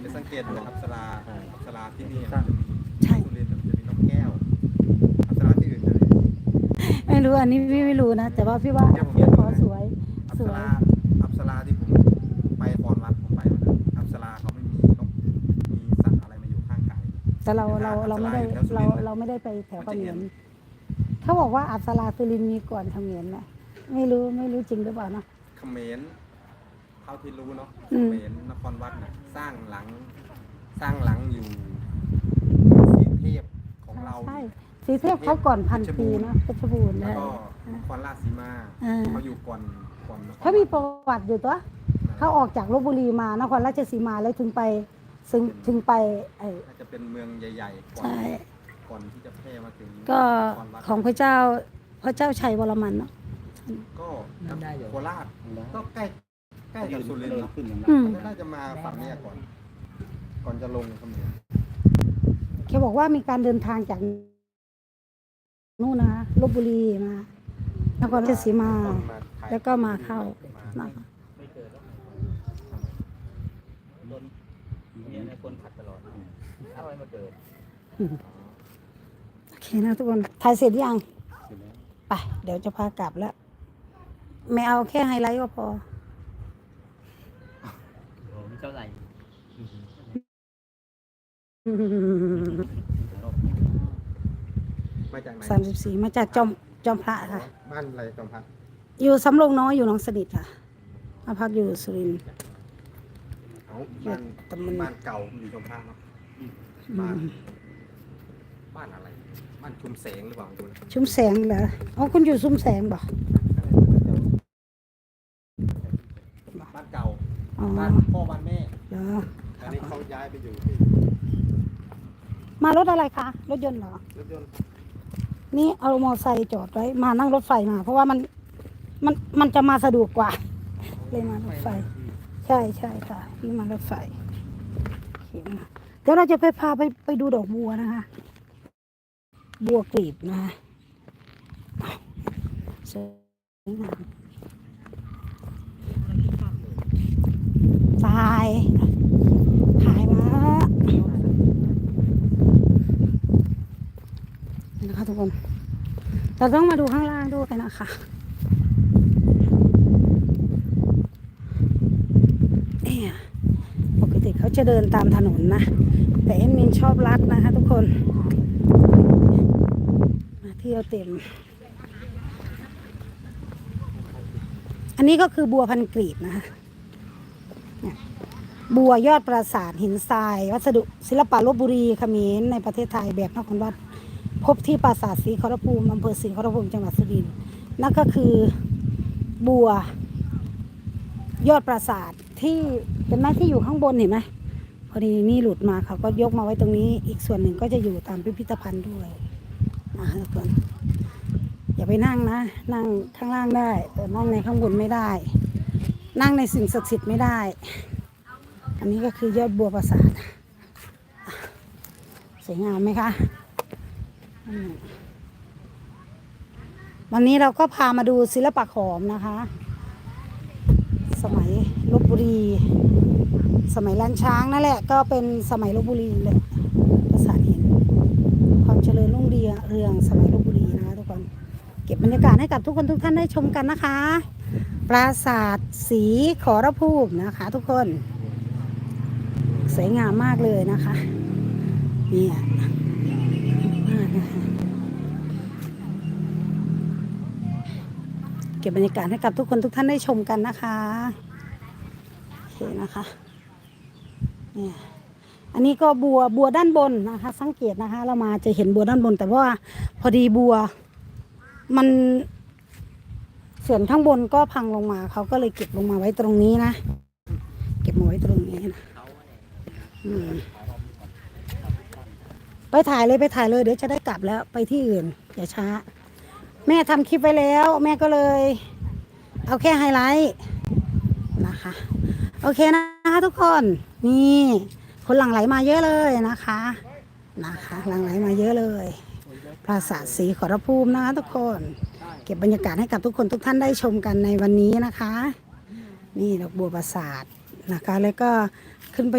ไปสังเกตดูอัปสราอัปสราที่นี่ใช่ใช่สุรินทร์มันจะมีนกแก้วอัปสราที่อื่นจะมีไม่รู้อันนี้พี่ไม่รู้นะ แต่ว่าพี่ว่าเนี่ยผมเห็นขอสวย อัปสสวยราอัปสราที่ผมไปคอนวัดผมไปวันนั้นอัปสราเขาไม่มีนกมีสัตว์อะไรมาอยู่ข้างกาย แต่เราเราเราไม่ได้อัปสราเราอยู่แถวสุรินทร์เราไม่ได้ไปแถวมัเขนจะมเห็รนเขาบอกว่าอับสราสุรินทร์มีก่อนเขมรนะไม่รู้ไม่รู้จริงหรือเปล่าเนาะเขมรเท่าที่รู้เนาะอืเขมมรนครวัดน่ะสร้างหลัง สร้างหลังอยู่สีเทพของเรา ใช่สีเทพเขาก่อนพันปีเนาะเพชรบูรณ์แล้วนะก็นครราชสีมาอ่าเขาอยู่ก่อนก่อนนครเขามีประวัติอยู่ตัวเขาออกจากลบบุรีมานครราชสีมาแล้วถึงไปถึงถึงไปไอ้น่าจะเป็นเมืองใหญ่ๆก่อนใช่ก่อนที่จะแพร่มาถึงก็นครวัดของพระเจ้าพระเจ้าชัยวรมันเนาะก็นั่นได้อยู่ โคราชก็ใกล้ ใกล้กับสุรินทร์เนาะขึ้นอย่างอืมก็น่าจะมาฝั่งเนี้ยก่อน ก่อนจะลงเขมรแกบอกว่ามีการเดินทางจากนู่นนะลบบุรีมานครราชสีมา ก่อนมาไทยแล้วก็มาเข้ามานะคะไม่เกิดแล้วโดนเนี่ยนะคนขัดตลอดถ้าอะไรมาเกิดโอเคนะทุกคนถ่ายเสร็จยังเสร็จแล้วไป เดี๋ยวจะพากลับแล้ว ไม่เอาแค่ไฮไลท์ก็พอโอ้ไม่ เท่าไหร่มาจากไหนสามสิบสี่มาจากจอมจอมพระค่ะ บ้านอะไรจอมพัดอยู่สำโรงน้อยอยู่หนองสนิทค่ะมาพักอยู่สุรินทร์เอาบ้านตำบลบ้านเก่าอยู่จอมพัดเนาะอืบ้านมบ้านอะไร บ้านชุมแสงหรือเปล่าดูนะชุมแสงเหรออ๋อคุณอยู่ชุมแสงบ่บ้านเก่า อ๋อบ้านพ่อบ้านแม่เหรอตอนนี้เขาย้ายไปอยู่ที่มารถอะไรคะ รถยนต์เหรอ รถยนต์นี่เอามอไซค์จอดไว้ มานั่งรถไฟมา เพราะว่ามันมันมันจะมาสะดวกกว่า เลยมารถไฟ ใช่ใช่ค่ะพี่มารถไฟโอเคนะเดี๋ยวเราจะไปพาไปไปดูดอกบัวนะคะ บัวกลีบนะคะสวยงาม ตายถ่ายมานี่นะคะทุกคน เราต้องมาดูข้างล่างด้วยนะคะเนี่ยปกติเขาจะเดินตามถนนนะ แต่เอ็มมินชอบลัดนะคะทุกคน มาเที่ยวเต็มอันนี้ก็คือบัวพันกรีบนะคะ เนี่ยบัวยอดปราสาทหินทราย วัสดุศิลปะลบบุรีเขมรในประเทศไทยแบบนครวัดพบที่ปราสาทศรีขอรภูมิอำเภอศรีขอรภูมิจังหวัดสุรินทร์นั่นก็คือบัวยอดปราสาทที่เป็นไม้ที่อยู่ข้างบนเห็นไหมพอดีนี่หลุดมาเขาก็ยกมาไว้ตรงนี้อีกส่วนหนึ่งก็จะอยู่ตามพิพิธภัณฑ์ด้วยนะคะทุกคนอย่าไปนั่งนะ นั่งข้างล่างได้แต่นั่งในข้างบนไม่ได้ นั่งในสิ่งศักดิ์สิทธิ์ไม่ได้ อันนี้ก็คือยอดบัวปราสาทสวยงามไหมคะวันนี้เราก็พามาดูศิลปะขอมนะคะ สมัยลบบุรี สมัยล้านช้างนั่นแหละ ก็เป็นสมัยลบบุรีเลยปราสาทหินความเจริญรุ่งเรืองสมัยลบบุรีนะคะทุกคน เก็บบรรยากาศให้กับทุกคนทุกท่านได้ชมกันนะคะ ปราสาทสีขอรภูมินะคะ ทุกคน สวยงามมากเลยนะคะเนี่ยมากนะคะเก็บบรรยากาศให้กับทุกคนทุกท่านได้ชมกันนะคะโอเคนะคะเนี่ยอันนี้ก็บัวบัวด้านบนนะคะ สังเกตนะคะ เรามาจะเห็นบัวด้านบน แต่ว่าพอดีบัวมัน ส่วนข้างบนก็พังลงมาเขาก็เลยเก็บลงมาไว้ตรงนี้นะ เก็บมาไว้ตรงนี้นะไปถ่ายเลยไปถ่ายเลยเดี๋ยวจะได้กลับแล้วไปที่อื่นอย่าช้า แม่ทำคลิปไว้แล้ว แม่ก็เลย เอาแค่ไฮไลท์นะคะ โอเคนะคะทุกคนนี่คนหลั่งไหลมาเยอะเลยนะคะนะคะหลั่งไหลมาเยอะเลย ปราสาทสีขอรภูมินะคะทุกคน ก็บบรรยากาศให้กับทุกคนทุกท่านได้ชมกันในวันนี้นะคะ นี่ดอกบัวประสาทนะคะ แล้วก็ขึ้นไป